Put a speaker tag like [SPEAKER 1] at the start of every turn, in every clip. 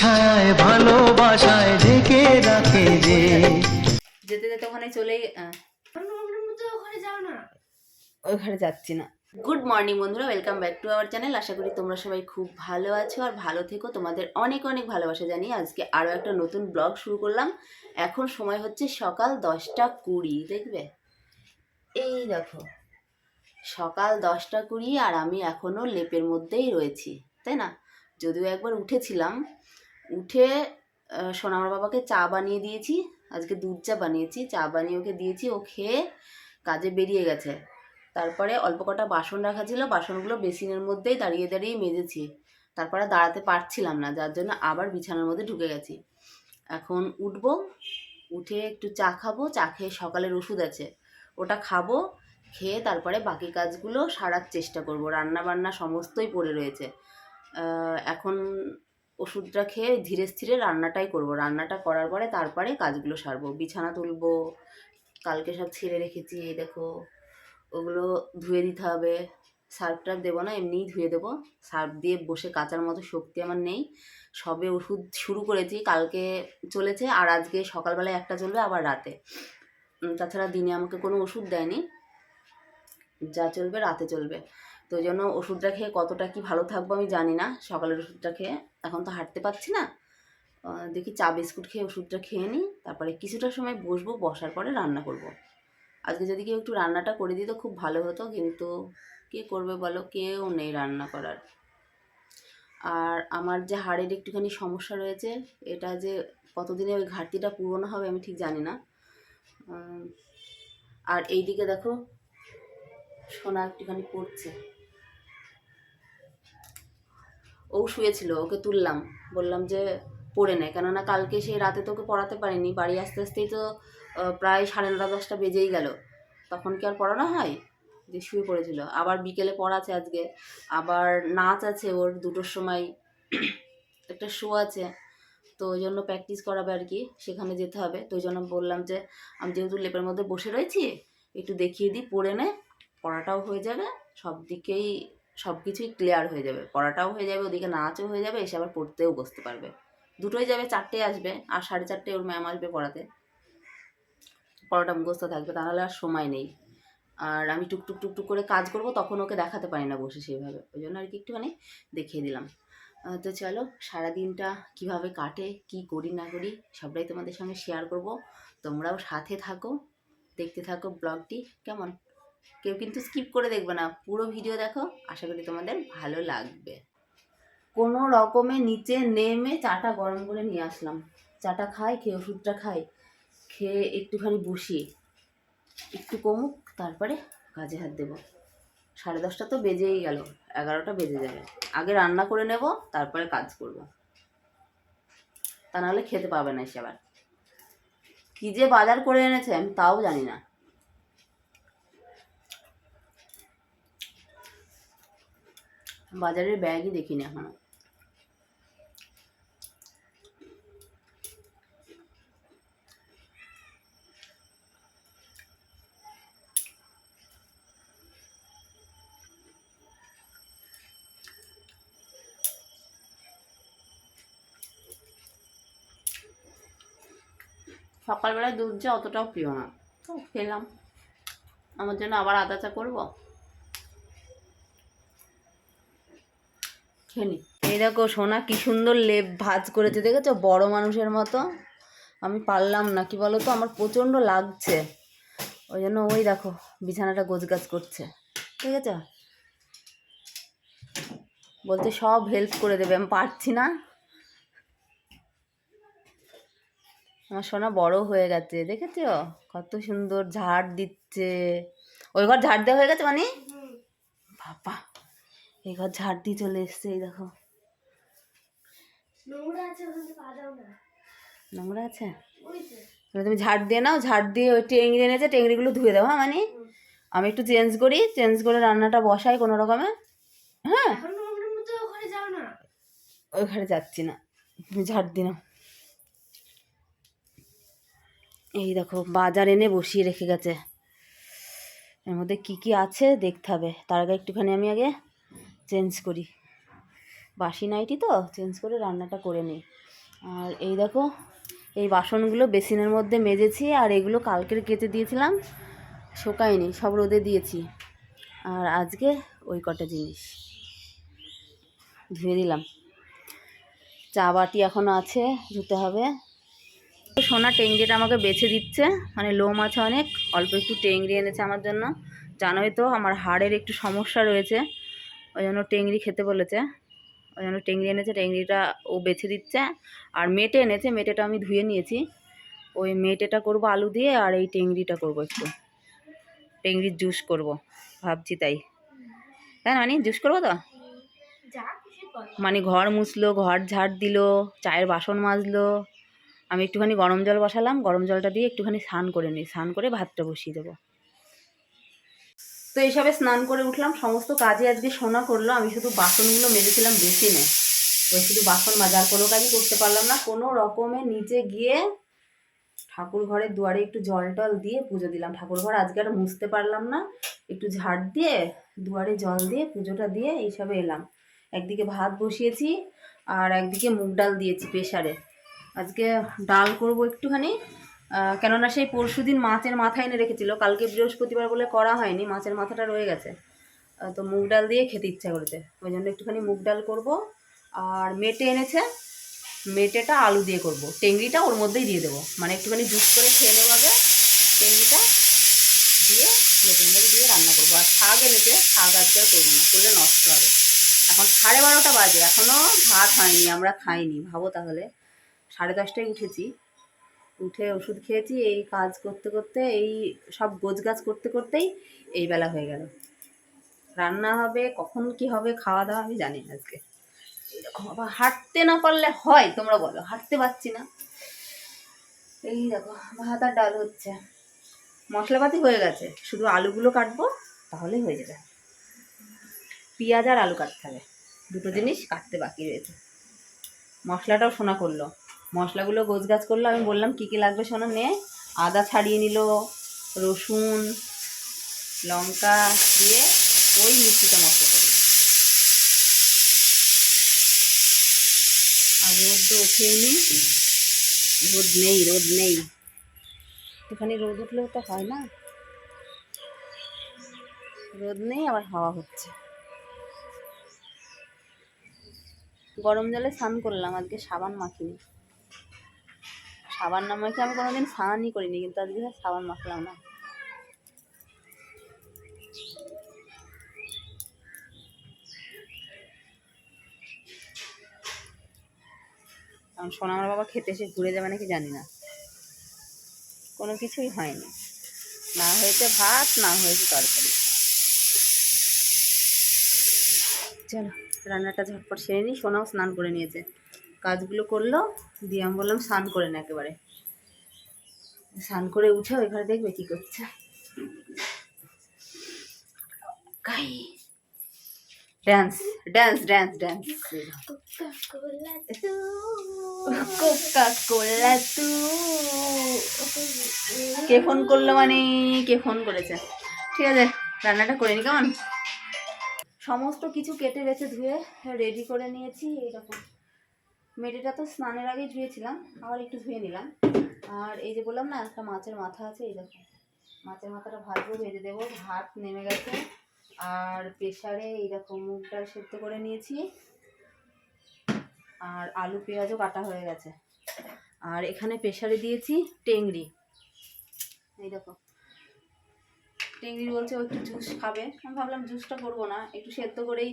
[SPEAKER 1] ছায়ায় ভালোবাসায় ঢেকে রাখে যে।
[SPEAKER 2] যেতে যেতে ওখানে চলেই
[SPEAKER 3] ওখানে যাও না
[SPEAKER 2] ওখানে যাচ্ছি না। গুড মর্নিং বন্ধুরা welcome back to our channel আশা করি তোমরা সবাই খুব ভালো আছো আর ভালো থেকো। তোমাদের অনেক অনেক ভালোবাসা জানিয়ে আজকে আরও একটা নতুন ব্লগ শুরু করলাম। এখন সময় হচ্ছে সকাল দশটা কুড়ি দেখবে এই দেখো, সকাল দশটা কুড়ি আর আমি এখনও লেপের মধ্যেই রয়েছি, তাই না? যদিও একবার উঠেছিলাম উঠে সোনামার বাবাকে চা বানিয়ে দিয়েছি। আজকে দুধ চা বানিয়েছি। চা বানিয়ে ওকে দিয়েছি। ও খেয়ে কাজে বেরিয়ে গেছে। তারপরে অল্প কটা বাসন রাখা ছিল। বাসনগুলো বেসিনের মধ্যেই দাঁড়িয়ে দাঁড়িয়ে মেজেছি। তারপরে দাঁড়াতে পারছিলাম না, যার জন্য আবার বিছানার মধ্যে ঢুকে গেছি। এখন উঠবো, উঠে একটু চা খাব। চা খেয়ে সকালের ওষুধ আছে। ওটা খাব, খেয়ে তারপরে বাকি কাজগুলো সারার চেষ্টা করব। রান্না বান্না সমস্তই পড়ে রয়েছে। এখন ওষুধটা খেয়ে ধীরে স্থিরে রান্নাটাই করব। রান্নাটা করার পরে তারপরে কাজগুলো সারবো। বিছানা তুলবো, কালকে সব ছেড়ে রেখেছি, এই দেখো। ওগুলো ধুয়ে দিতে হবে। সার্ফ টার্ফ দেবো না, এমনিই ধুয়ে দেবো। সার্ফ দিয়ে বসে কাচার মতো শক্তি আমার নেই। সবে ওষুধ শুরু করেছি, কালকে চলেছে আর আজকে সকালবেলায় একটা চলবে, আবার রাতে। তাছাড়া দিনে আমাকে কোনো ওষুধ দেয়নি। যা চলবে রাতে চলবে। তো জন্য ওষুধটা খেয়ে কতটা কি ভালো থাকব আমি জানি না। সকালের ওষুধটা খেয়ে এখন তো হাঁটতে পারছি না। দেখি চা বিস্কুট খেয়ে ওষুধটা খেয়ে নিই, তারপরে কিছুটা সময় বসবো, বসার পরে রান্না করব। আজকে যদি কেউ একটু রান্নাটা করে দিত খুব ভালো হতো, কিন্তু কে করবে বলো? কেউ নেই রান্না করার। আর আমার যে হাড়ের একটুখানি সমস্যা রয়েছে, এটা যে কতদিনে ওই ঘাটতিটা পূরণ হবে আমি ঠিক জানি না। আর এইদিকে দেখো, সোনা একটুখানি পড়ছে। ও শুয়েছিল, ওকে তুললাম। বললাম যে, পড়ে নেয় কেননা কালকে সেই রাতে তোকে পড়াতে পারিনি। বাড়ি আস্তে আস্তেই তো প্রায় সাড়ে নটা, দশটা বেজেই গেল। তখন কি আর পড়ানো হয়? যে শুয়ে পড়েছিল। আবার বিকেলে পড়া আছে আজকে। আবার নাচ আছে ওর দুটোর সময়। একটা শো আছে। তো ওই জন্য প্র্যাকটিস করাবে আর কি। সেখানে যেতে হবে। তো ওই জন্য বললাম যে, আমি যেহেতু লেপের মধ্যে বসে রয়েছি, একটু দেখিয়ে দিই, পড়ে নে। পড়াটাও হয়ে যাবে। সব দিকেই সব কিছুই ক্লিয়ার হয়ে যাবে। পড়াটাও হয়ে যাবে, ওদিকে নাচও হয়ে যাবে, এসে আবার পড়তেও বসতে পারবে। দুটোই যাবে চারটে আসবে, আর সাড়ে চারটে ওর ম্যাম আসবে পড়াতে। পড়াটা মুখস্থ থাকবে, তাহলে আর সময় নেই। আর আমি টুকটুক টুকটুক করে কাজ করব, তখন ওকে দেখাতে পারি না বসে সেইভাবে ওই জন্য আর কি একটুখানি দেখিয়ে দিলাম। তো চলো, সারাদিনটা কীভাবে কাটে, কি করি, না করি, সবটাই তোমাদের সঙ্গে শেয়ার করব। তোমরাও সাথে থাকো, দেখতে থাকো ব্লগটি কেমন? কেউ কিন্তু স্কিপ করে দেখবে না। পুরো ভিডিও দেখো, আশা করি তোমাদের ভালো লাগবে। কোনো রকমে নিচে নেমে চাটা গরম করে নিয়ে আসলাম। চাটা খাই, খেয়ে ওষুধটা খাই, খেয়ে একটুখানি বসি। একটু কমুক, তারপরে কাজে হাত দেবো। সাড়ে দশটা তো বেজেই গেল, এগারোটা বেজে যাবে। আগে রান্না করে নেব, তারপরে কাজ করব। তা নাহলে খেতে পাবে না সে আবার। কী যে বাজার করে এনেছে আমি তাও জানি না। বাজারের ব্যাগই দেখিনি এখনও। সকালবেলায় দুধ চা অতটাও প্রিয় না। তো খেলাম। আমার জন্য আবার আদা চা করব? খেনি এই দেখো সোনা কি সুন্দর লেপ ভাজ করেছে দেখেছ? বড় মানুষের মতো। আমি পারলাম না কি বলো তো আমার প্রচণ্ড লাগছে। ওই জন্য ওই দেখো বিছানাটা গোছগাছ করছে। ঠিক আছে বলতে সব হেল্প করে দেবে আমি পারছি না। আমার সোনা বড় হয়ে গেছে দেখেছ? কত সুন্দর ঝাড় দিচ্ছে। ওই ঘর ঝাড় দেওয়া হয়ে গেছে মানে? বাবা। এই ঘর ঝাড় দিয়ে চলে এসছে এই দেখো।
[SPEAKER 3] নোংরা আছে ওই
[SPEAKER 2] তুমি ঝাড় দিয়ে নাও ঝাড় দিয়ে ওই টেংরি এনেছে টেংরিগুলো ধুয়ে দাও হ্যাঁ মানে? আমি একটু চেঞ্জ করি চেঞ্জ করে রান্নাটা বসাই কোনো রকমে হ্যাঁ?
[SPEAKER 3] না।
[SPEAKER 2] ওইখানে যাচ্ছি না তুমি ঝাড় দি নাও। এই দেখো বাজার এনে বসিয়ে রেখে গেছে। এর মধ্যে কি কি আছে দেখতে হবে তার আগে একটুখানি আমি আগে চেঞ্জ করি। বাসি নাইটি তো, চেঞ্জ করে রান্নাটা করে নিই। আর এই দেখো, এই বাসনগুলো বেসিনের মধ্যে মেজেছি আর এগুলো কালকের কেচে দিয়েছিলাম, শোকায়নি, সব রোদে দিয়েছি। আর আজকে ওই কটা জিনিস। ধুয়ে দিলাম। চা বাটি এখনও আছে, ধুতে হবে। সোনা টেংরিটা আমাকে বেছে দিচ্ছে মানে লোম আছে অনেক, অল্প একটু টেংরি এনেছে আমার জন্য। জানোই তো, আমার হাড়ের একটু সমস্যা রয়েছে। ওই জন্য টেংরি খেতে বলেছে। ওই জন্য টেংরি এনেছে, টেংরিটা ও বেছে দিচ্ছে। আর মেটে এনেছে, মেটেটা আমি ধুয়ে নিয়েছি। ওই মেটেটা করব আলু দিয়ে আর এই টেংরিটা করব একটু। টেংরির জুস করব, ভাবছি তাই। তাই মানে? জুস করব তো? মানে ঘর মুছলো, ঘর ঝাড় দিল, চায়ের বাসন মাজলো। আমি একটুখানি গরম জল বসালাম, গরম জলটা দিয়ে একটুখানি স্নান করে নিই স্নান করে ভাতটা বসিয়ে দেবো। তো এইসবে স্নান করে উঠলাম, সমস্ত কাজে আজকে সোনা করল, আমি শুধু বাসনগুলো মেরেছিলাম বেশি বেসিনে। ওই শুধু বাসন মাজার কোনো কাজই করতে পারলাম না। কোনো রকমে নিচে গিয়ে ঠাকুর ঘরের দুয়ারে একটু জল টল দিয়ে পুজো দিলাম। ঠাকুর ঘর আজকে আর মুছতে পারলাম না। একটু ঝাড় দিয়ে, দুয়ারে জল দিয়ে, পুজোটা দিয়ে এইসবে এলাম। একদিকে ভাত বসিয়েছি, আর একদিকে মুগ ডাল দিয়েছি প্রেশারে আজকে ডাল করব একটুখানি কেননা সেই পরশু দিন মাছের মাথা এনে রেখেছিল। কালকে বৃহস্পতিবার বলে করা হয়নি, মাছের মাথাটা রয়ে গেছে। তো মুগ ডাল দিয়ে খেতে ইচ্ছা করেছে। ওই জন্য একটুখানি মুগ ডাল করব। আর মেটে এনেছে, মেটেটা আলু দিয়ে করব। টেংরিটা ওর মধ্যেই দিয়ে দেবো। মানে একটুখানি জুস করে খেয়ে নেব আগে। টেংরিটা দিয়ে প্লেটের মধ্যে দিয়ে রান্না করব। আর শাক এনেছে, শাক আজকে করব না করলে নষ্ট হবে। এখন সাড়ে বারোটা বাজে এখনও ভাত হয়নি, আমরা খাইনি। ভাবো তাহলে, সাড়ে দশটায় উঠেছি। উঠে ওষুধ খেয়েছি, এই কাজ করতে করতে, এই সব গোছ গাছ করতে করতেই এই বেলা হয়ে গেল। রান্না হবে, কখন কি হবে, খাওয়া দাওয়া আমি জানি না আজকে। এরকম আবার হাঁটতে না পারলে হয়, তোমরা বলো, হাঁটতে পারছি না। এই দেখো, ভাত আর ডাল হচ্ছে। মশলাপাতি হয়ে গেছে, শুধু আলুগুলো কাটবো, তাহলেই হয়ে যাবে। পেঁয়াজ আর আলু কাটতে হবে, দুটো জিনিস কাটতে বাকি রয়েছে। মশলাটাও শোনা করল। মশলাগুলো গোছগাছ করল, আমি বললাম, কী কী লাগবে শোনা, নে। আদা ছাড়িয়ে নিল, রসুন, লঙ্কা দিয়ে ওই মিষ্টিটা মশলা করল। আগে রোদ উঠিয়ে নি রোদ নেই রোদ নেই। একটুখানি রোদ উঠলেও তো হয় না। রোদ নেই, আবার হাওয়া হচ্ছে। গরম জলে স্নান করলাম, আজকে সাবান মাখিনি। সাবান না মাখে আমি কোনোদিন স্নানই করিনি, কিন্তু আজকে সাবান মাখলাম না। কারণ সোনা আমার বাবা খেতে এসে ঘুরে যাবে নাকি জানি না। কোনো কিছুই হয়নি। না হয়েছে ভাত, না হয়েছে তরকারি। চলো, রান্নাটা ঝটপট সেরে নিই। সোনাও স্নান করে নিয়েছে। কাজগুলো করল। দিয়ে আমি বললাম, স্নান করে না একেবারে। স্নান করে উঠে ওই দেখবে কী করছে। কে ফোন করল মানে? কে ফোন করেছে? ঠিক আছে, রান্নাটা করে নি, কেমন? সমস্ত কিছু কেটে বেছে ধুয়ে রেডি করে নিয়েছি এইরকম মেডিটা তো স্নানের আগেই ধুয়েছিলাম, আবার একটু ধুয়ে নিলাম। আর এই যে বললাম না, একটা মাছের মাথা আছে, এই দেখো। মাছের মাথাটা ভাজবো, ভেজে দেবো, ভাত নেমে গেছে। আর প্রেশারে এইরকম মুগ ডাল সেদ্ধ করে নিয়েছি। আর আলু পেঁয়াজও কাটা হয়ে গেছে। আর এখানে প্রেশারে দিয়েছি টেংরি এই দেখো। টেংরি বলছে ও একটু জুস খাবে। আমি ভাবলাম জুসটা করব না, একটু সেদ্ধ করেই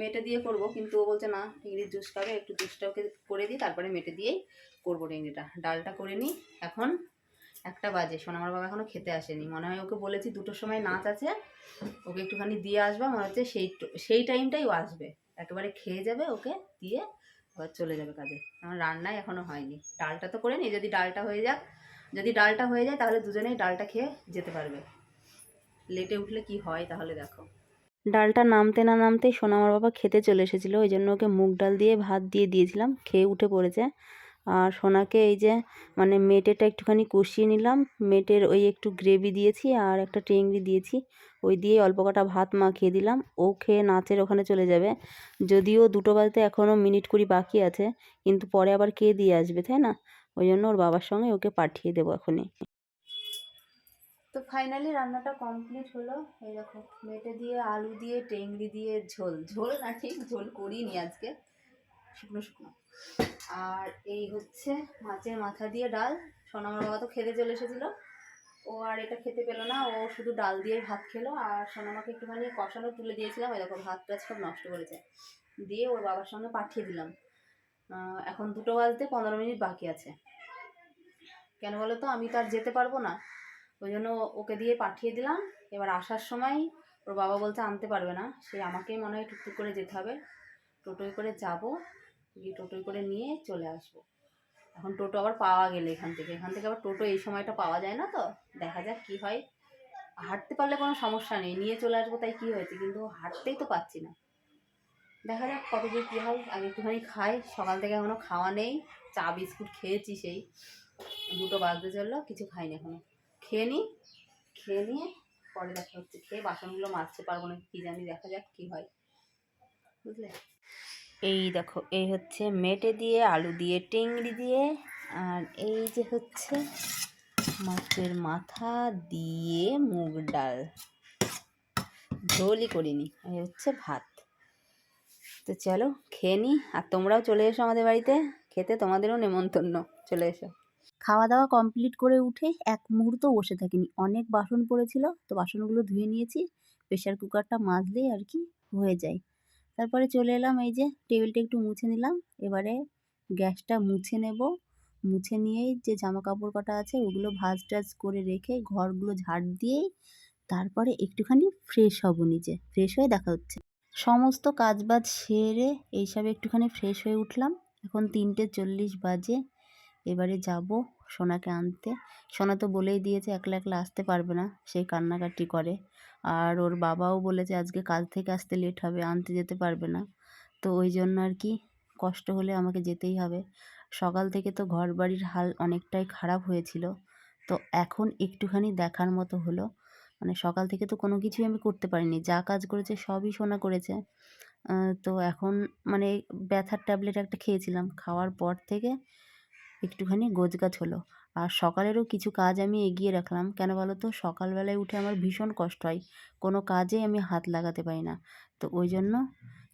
[SPEAKER 2] মেটে দিয়ে করব। কিন্তু ও বলছে, না, টেংরির জুস খাবে, একটু জুসটা ওকে করে দিই, তারপরে মেটে দিয়েই করব টেংরিটা। ডালটা করে নিই, এখন একটা বাজে। সোনামার বাবা এখনও খেতে আসেনি। মনে হয় ওকে বলেছি দুটোর সময় নাচ আছে, ওকে একটুখানি দিয়ে আসবা, মনে হচ্ছে সেই সেই টাইমটাই ও আসবে। একেবারে খেয়ে যাবে ওকে, দিয়ে আবার চলে যাবে কাজে। আমার রান্নাই এখনও হয়নি। ডালটা তো করে নিই, যদি ডালটা হয়ে যাক, যদি ডালটা হয়ে যায়, তাহলে দুজনেই ডালটা খেয়ে যেতে পারবে। লেটে উঠলে কি হয় তাহলে দেখো। ডালটা নামতে না নামতেই সোনামার বাবা খেতে চলে এসেছিল, ওই জন্য ওকে মুগ ডাল দিয়ে ভাত দিয়ে দিয়েছিলাম, খেয়ে উঠে পড়েছে। আর সোনাকে এই যে মানে মেটেটা একটুখানি কষিয়ে নিলাম, মেটের ওই একটু গ্রেভি দিয়েছি আর একটা টেংরি দিয়েছি, ওই দিয়ে অল্প কটা ভাত মাখিয়ে দিলাম, ও খেয়ে নাচের ওখানে চলে যাবে। যদিও দুটো বাজতে এখনও মিনিট কুড়ি বাকি আছে, কিন্তু পরে আবার কে দিয়ে আসবে, তাই না? ওই জন্য ওর বাবার সঙ্গে ওকে পাঠিয়ে দেবো এখনই। তো ফাইনালি রান্নাটা কমপ্লিট হলো। এই দেখো, মেটে দিয়ে, আলু দিয়ে টেংরি দিয়ে, ঝোল। ঝোল না ঠিক ঝোল করিনি আজকে। শুকনো শুকনো। আর এই হচ্ছে মাছের মাথা দিয়ে ডাল। সোনামার বাবা তো খেতে চলে এসেছিল। ও আর এটা খেতে পেল না। ও শুধু ডাল দিয়ে ভাত খেলো। আর সোনামাকে একটুখানি কষানো তুলে দিয়েছিলাম। ওই দেখো ভাত টাত সব নষ্ট করেছে। দিয়ে ওর বাবার সঙ্গে পাঠিয়ে দিলাম। এখন দুটো বাজতে পনেরো মিনিট বাকি আছে। কেন বলো তো? আমি তো আর যেতে পারব না। ওই জন্য ওকে দিয়ে পাঠিয়ে দিলাম। এবার আসার সময় ওর বাবা বলতে আনতে পারবে না। সে আমাকেই মনে হয় টুকটুক করে যেতে হবে। টোটোয় করে যাব, গিয়ে টোটোয় করে নিয়ে চলে আসব। এখন টোটো আবার পাওয়া গেলে এখান থেকে। এখান থেকে আবার টোটো এই সময়টা পাওয়া যায় না তো? দেখা যাক কী হয়। হাঁটতে পারলে কোনো সমস্যা নেই। নিয়ে চলে আসব তাই কী হয়েছে? কিন্তু হাঁটতেই তো পাচ্ছি না। দেখা যাক কত দূর কী হয়। আগে একটুখানি খাই। সকাল থেকে এখনও খাওয়া নেই। চা, বিস্কুট খেয়েছি সেই। দুটো বাজতে চলল। কিছু খাইনি এখনও। খেয়ে নিই খেয়ে নিয়ে পরে দেখা হচ্ছে। খেয়ে বাসনগুলো মাজতে পারব না, কী জানি, দেখা যাক কী হয়। বুঝলে? এই দেখো, এই হচ্ছে মেটে দিয়ে, আলু দিয়ে টেংরি দিয়ে, আর এই যে হচ্ছে মাছের মাথা দিয়ে মুগ ডাল। ঝোলই করিনি এই হচ্ছে ভাত। তো চলো, খেয়ে নিই আর তোমরাও চলে এসো আমাদের বাড়িতে, খেতে তোমাদেরও নেমন্তন্ন, চলে এসো। খাওয়া দাওয়া কমপ্লিট করে উঠে এক মুহূর্ত বসে থাকিনি। অনেক বাসন পড়েছিল, তো বাসনগুলো ধুয়ে নিয়েছি। প্রেশার কুকারটা মাজলেই আর কি হয়ে যায়। তারপরে চলে এলাম এই যে টেবিলটা একটু মুছে নিলাম। এবারে গ্যাসটা মুছে নেব। মুছে নিয়েই যে জামা কাপড় কটা আছে ওগুলো ভাজ টাজ করে রেখে ঘরগুলো ঝাড় দিয়েই তারপরে একটুখানি ফ্রেশ হব নিজে। ফ্রেশ হয়ে দেখা হচ্ছে। সমস্ত কাজবাজ সেরে এইসব একটুখানি ফ্রেশ হয়ে উঠলাম। এখন তিনটে চল্লিশ বাজে। এবারে যাব সোনাকে আনতে। সোনা তো বলেই দিয়েছে, একলা একলা আসতে পারবে না সেই কান্নাকাটি করে। আর ওর বাবাও বলেছে, আজকে কাজ থেকে আসতে লেট হবে, আনতে যেতে পারবে না। তো ওই জন্য আর কি, কষ্ট হলে আমাকে যেতেই হবে। সকাল থেকে তো ঘর বাড়ির হাল অনেকটাই খারাপ হয়েছিল। তো এখন একটুখানি দেখার মতো হলো। মানে সকাল থেকে তো কোনো কিছুই আমি করতে পারিনি, যা কাজ করেছে সবই সোনা করেছে। তো এখন মানে ব্যথার ট্যাবলেট একটা খেয়েছিলাম। খাওয়ার পর থেকে একটুখানি গোজগাছ হলো। আর সকালেরও কিছু কাজ আমি এগিয়ে রাখলাম। কেন বলো তো সকালবেলায় উঠে আমার ভীষণ কষ্ট হয়। কোনো কাজে আমি হাত লাগাতে পারি না। তো ওই জন্য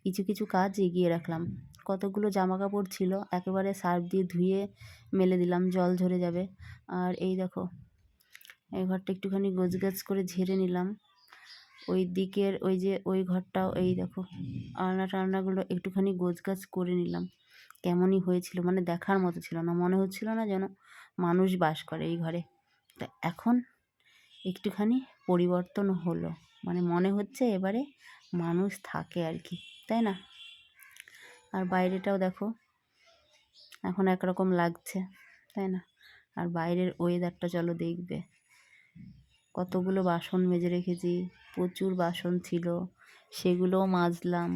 [SPEAKER 2] কিছু কিছু কাজ এগিয়ে রাখলাম। কতগুলো জামা কাপড় ছিল, একেবারে সার্ফ দিয়ে ধুয়ে মেলে দিলাম, জল ঝরে যাবে। আর এই দেখো, এই ঘরটা একটুখানি গোছগাছ করে ঝেড়ে নিলাম। ওই দিকের ওই যে ওই ঘরটাও, এই দেখো আলনা টালনাগুলো একটুখানি গোছগাছ করে নিলাম। কেমনই হয়েছিল মানে দেখার মতো ছিল না। মনে হচ্ছিল না যেন মানুষ বাস করে এই ঘরে। তা এখন একটুখানি পরিবর্তন হলো। মানে মনে হচ্ছে এবারে মানুষ থাকে আর কি, তাই না? আর বাইরেটাও দেখো, এখন একরকম লাগছে, তাই না? আর বাইরের ওয়েদারটা চলো দেখবে। কতগুলো বাসন মেজে রেখেছি, প্রচুর বাসন ছিল, সেগুলোও মাজলাম।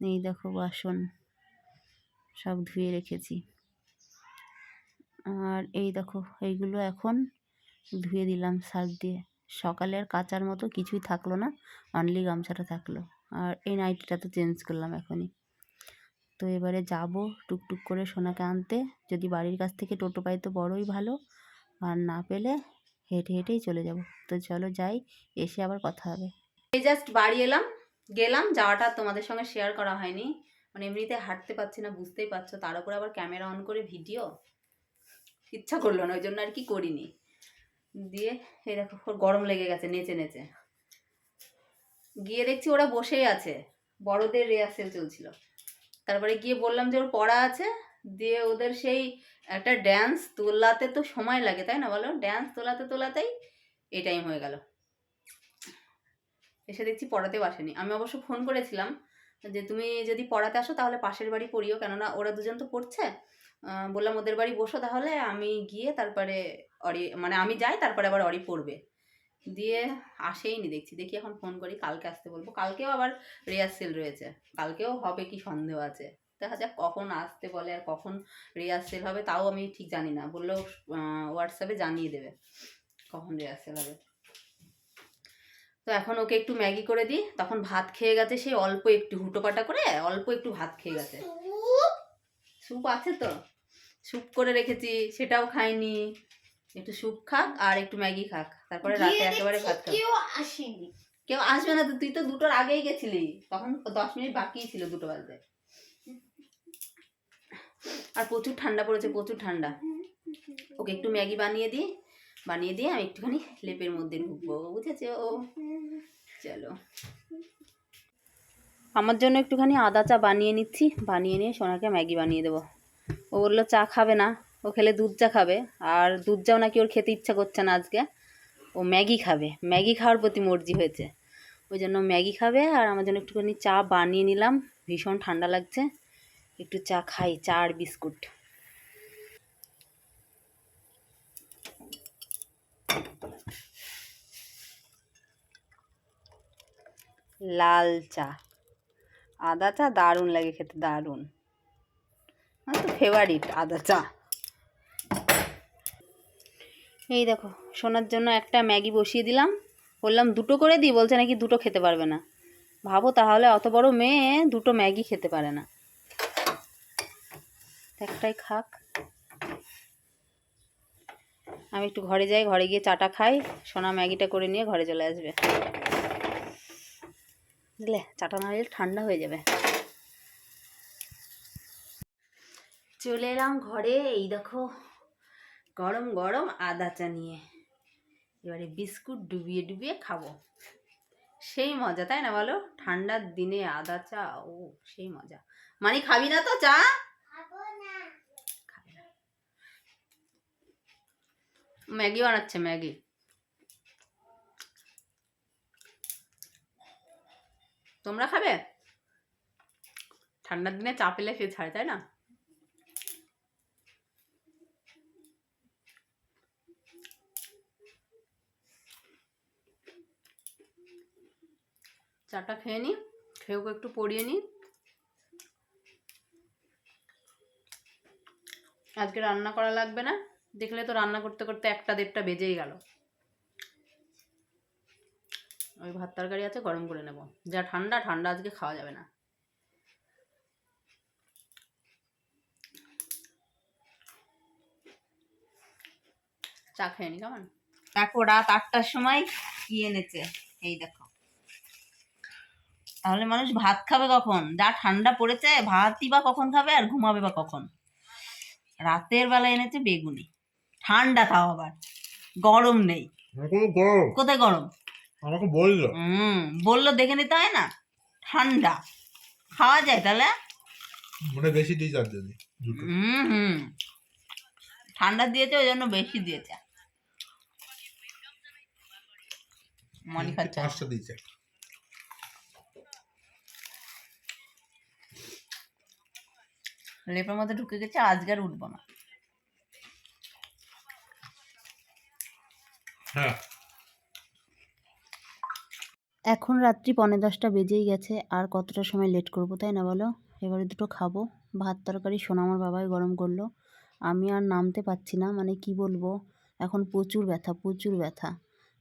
[SPEAKER 2] এই দেখো বাসন। সব ধুয়ে রেখেছি। আর এই দেখো, এইগুলো এখন ধুয়ে দিলাম সার্ফ দিয়ে। সকালে আর কাচার মতো কিছুই থাকল না অনলি গামছাটা থাকল। আর এই নাইটিটা তো চেঞ্জ করলাম এখনই। তো এবারে যাব টুকটুক করে সোনাকে আনতে। যদি বাড়ির কাছ থেকে টোটো পাই তো বড়ই ভালো, আর না পেলে হেঁটে হেঁটেই চলে যাব। তো চলো যাই, এসে আবার কথা হবে। এই জাস্ট বাড়ি এলাম, গেলাম, যাওয়াটা তোমাদের সঙ্গে শেয়ার করা হয়নি। মানে এমনিতে হাঁটতে পারছি না, বুঝতেই পারছ। তার উপরে আবার ক্যামেরা অন করে ভিডিও ইচ্ছা করল না ওই জন্য আর কি করিনি। দিয়ে এই দেখো গরম লেগে গেছে, নেচে নেচে। গিয়ে দেখছি ওরা বসেই আছে। বড়দের রিহার্সেল চলছিল। তারপরে গিয়ে বললাম যে ওর পড়া আছে। দিয়ে ওদের সেই একটা ড্যান্স তোলাতে তো সময় লাগে, তাই না বলো? ড্যান্স তোলাতে তোলাতেই এই টাইম হয়ে গেল। এসে দেখছি পড়াতেও আসেনি। আমি অবশ্য ফোন করেছিলাম। যে তুমি যদি পড়াতে আসো তাহলে পাশের বাড়ি পড়িও, কেননা ওরা দুজন তো পড়ছে। বললাম ওদের বাড়ি বসো তাহলে, আমি গিয়ে তারপরে অরি মানে আমি যাই, তারপরে আবার অরি পড়বে। দিয়ে আসেই নি, দেখছি, দেখি এখন ফোন করি, কালকে আসতে বলব। কালকেও আবার রিহার্সেল রয়েছে। কালকেও হবে কি সন্দেহ আছে। দেখা যাক কখন আসতে বলে আর কখন রিহার্সেল হবে, তাও আমি ঠিক জানি না। বললেও হোয়াটসঅ্যাপে জানিয়ে দেবে কখন রিহার্সেল হবে। তো এখন ওকে একটু ম্যাগি করে দিই। তখন ভাত খেয়ে গেছে সে অল্প একটু হুটোপাটা করে অল্প একটু ভাত খেয়ে গেছে। স্যুপ আছে তো? স্যুপ করে রেখেছি সেটাও খাইনি। একটু স্যুপ খাক আর একটু ম্যাগি খাক। তারপরে রাতে একেবারে ভাত খাক
[SPEAKER 3] কেউ আসেনি।
[SPEAKER 2] কেউ আসবে না তো তুই তো দুটোর আগেই গেছিলি। তখন দশ মিনিট বাকিই ছিল দুটো বাজতে। আর প্রচুর ঠান্ডা পড়েছে প্রচুর ঠান্ডা। ওকে একটু ম্যাগি বানিয়ে দিই। বানিয়ে দিয়ে আমি একটুখানি লেপের মধ্যে ঢুকবো, বুঝেছে? ও চলো। আমার জন্য একটুখানি আদা চা বানিয়ে নিচ্ছি, বানিয়ে নিয়ে সোনাকে ম্যাগি বানিয়ে দেবো। ও বলল, চা খাবে না, ও খেলে দুধ চা খাবে, আর দুধ চাও নাকি ওর খেতে ইচ্ছা করছে না আজকে? ও ম্যাগি খাবে, ম্যাগি খাওয়ার প্রতি মর্জি হয়েছে। ওই জন্য ম্যাগি খাবে, আর আমার জন্য একটুখানি চা বানিয়ে নিলাম, ভীষণ ঠান্ডা লাগছে। একটু চা খাই, চা আর বিস্কুট। লাল চা। আদা চা দারুণ লাগে খেতে, দারুণ। আমার তো ফেভারিট আদা চা। এই দেখো, সোনার জন্য একটা ম্যাগি বসিয়ে দিলাম। বললাম, দুটো করে দিই। বলছে নাকি দুটো খেতে পারবে না। ভাবো তাহলে, অত বড় মেয়ে দুটো ম্যাগি খেতে পারে না। একটাই খাক। আমি একটু ঘরে যাই, ঘরে গিয়ে চাটা খাই। সোনা ম্যাগিটা করে নিয়ে ঘরে চলে আসবে। বুঝলে চাটা না হলে ঠান্ডা হয়ে যাবে। চলে এলাম ঘরে এই দেখো গরম গরম আদা চা নিয়ে। এবারে বিস্কুট ডুবিয়ে ডুবিয়ে খাব। সেই মজা তাই না বলো? ঠান্ডার দিনে আদা চা ও সেই মজা। মানে খাবি না তো চা? খাবে ম্যাগি বানাচ্ছে ম্যাগি। তোমরা খাবে? ঠান্ডার দিনে চা পেলে সে ছাড়ে, তাই না? চাটা খেয়ে নিই খেয়ে একটু পরিয়ে নিই আজকে রান্না করা লাগবে না, দেখলে তো রান্না করতে করতে একটা দেড়টা বেজেই গেল। ওই ভাত তরকারি আছে গরম করে নেব। যা ঠান্ডা ঠান্ডা আজকে খাওয়া যাবে না। চা খেয়ে নি কেমন? দেখো রাত আটটার সময় কি এনেছে? এই দেখো। তাহলে মানুষ ভাত খাবে কখন? যা ঠান্ডা পড়েছে ভাতই বা কখন খাবে আর ঘুমাবে বা কখন? রাতের বেলা এনেছে বেগুনি। ঠান্ডা তাও আবার। গরম নেই। কোথায় গরম?
[SPEAKER 4] আমাকে বলল।
[SPEAKER 2] হুম বলল দেখে নিতে হয় না? ঠান্ডা। খাওয়া যায় তাহলে?
[SPEAKER 4] মনে বেশি দিই তার জন্য
[SPEAKER 2] হুম হুম। ঠান্ডা দিয়েছে ওই জন্য বেশি দিয়েছে। মনি খাচ্ছে
[SPEAKER 4] পাঁচটা দিয়েছে।
[SPEAKER 2] লেপের মধ্যে ঢুকে গেছে আজকে আর উঠবো না।
[SPEAKER 4] হ্যাঁ।
[SPEAKER 2] এখন রাত্রি পৌনে দশটা বেজেই গেছে, আর কতটা সময় লেট করব তাই না বলো? এবারে দুটো খাব, ভাত, তরকারি, সোনা আমার বাবাই গরম করল। আমি আর নামতে পারছি না মানে কি বলব? এখন প্রচুর ব্যথা প্রচুর ব্যথা।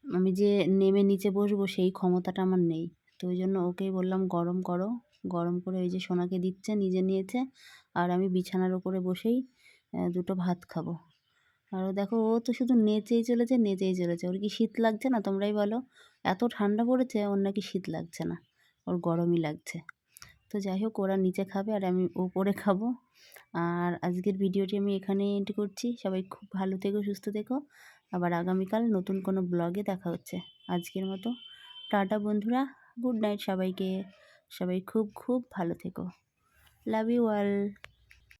[SPEAKER 2] আমি যে নেমে নিচে বসবো, সেই ক্ষমতাটা আমার নেই। তো ওই জন্য ওকেই বললাম, গরম করো। গরম করে ওই যে সোনাকে দিচ্ছে, নিজে নিয়েছে, আর আমি বিছানার ওপরে বসেই দুটো ভাত খাব। আর দেখো, ও তো শুধু নেচেই চলেছে নেচেই চলেছে। ওর কি শীত লাগছে না, তোমরাই বলো? এত ঠান্ডা পড়েছে, ওর নাকি শীত লাগছে না। ওর গরমই লাগছে। তো যাই হোক, ওরা নিচে খাবে আর আমি উপরে খাব। আর আজকের ভিডিওটি আমি এখানেই এন্ড করছি। সবাই খুব ভালো থেকো, সুস্থ থেকো। আবার আগামীকাল নতুন কোনো ব্লগে দেখা হচ্ছে। আজকের মতো টাটা বন্ধুরা, গুড নাইট সবাইকে। সবাই খুব খুব ভালো থেকো। Love you all.